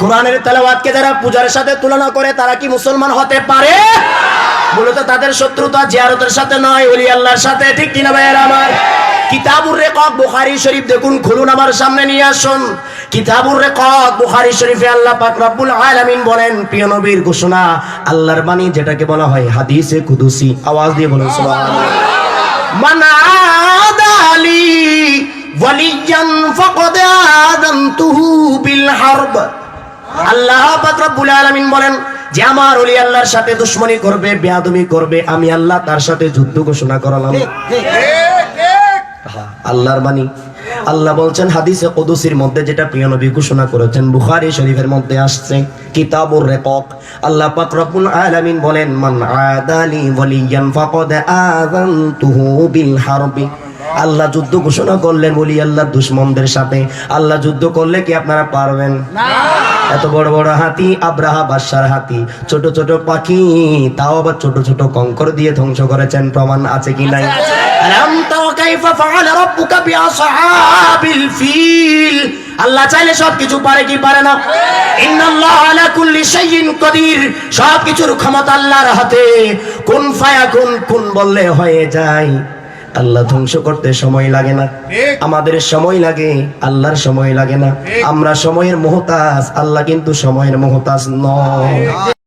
কোরআনের তেলাওয়াতকে যারা পূজার সাথে তুলনা করে, তারা কি মুসলমান হতে পারে? মূলত তাদের শত্রুতা জিয়ারতের সাথে নয়, ওলি আল্লাহর সাথে। ঠিক কিনা ভাইয়ের আমার? কিতাবুর রেকক বুখারী শরীফ দেখুন, খুলুন আমার সামনে, নিয়ে আসুন। কিতাবুর রেকক বুখারী শরীফে আল্লাহ পাক রব্বুল আলামিন বলেন, প্রিয় নবীর ঘোষণা, আল্লাহর বাণী যেটাকে বলা হয় হাদিসে কুদুসি। আওয়াজ দিয়ে বলুন, সুবহানাল্লাহ। মান আদালি ওয়ালিয়ান ফাকাদ আযানতুহু বিল হারব। আল্লাহ রব্বুল আলামিন বলেন যে আমার ওলি আল্লাহর সাথে দুশ্মনী করবে বেয়াদবি করবে আমি আল্লাহ তার সাথে যুদ্ধ ঘোষণা করালাম। আল্লাহর বাণী। আল্লাহ বলছেন হাদিসে কুদুসির মধ্যে যেটা প্রিয় নবী ঘোষণা করেছেন বুখারী শরীফের মধ্যে আসছে কিতাবুর রেকক। আল্লাহ পাক রব্বুল আলামিন বলেন মান আদালি ওয়ালিয়ান ফাকাদ আযানতুহু বিল হারবি। আল্লাহ যুদ্ধ ঘোষণা করলেন বলি আল্লাহর দুশ্মনদের সাথে। আল্লাহ যুদ্ধ করলে কি আপনারা পারবেন? এত বড় বড় হাতি আব্রাহা বাদশার হাতি। ছোট ছোট পাখি তাও আবার ছোট ছোট কঙ্কর দিয়ে ধ্বংস করেছেন প্রমাণ আছে কি নাই? আল্লাহ চাইলে সব কিছু পারে কি পারে না? ইন্নাল্লাহ আলা কুল্লি শাইইন কদির। সব ক্ষমতা আল্লাহর হাতে। কোন ফায়াকুন কোন বললে হয়ে যায়। আল্লাহ ধ্বংস করতে সময় লাগে না। আমাদের সময় লাগে আল্লাহর সময় লাগে না। আমরা সময়ের মোহতাজ আল্লাহ কিন্তু সময়ের মোহতাজ নয়।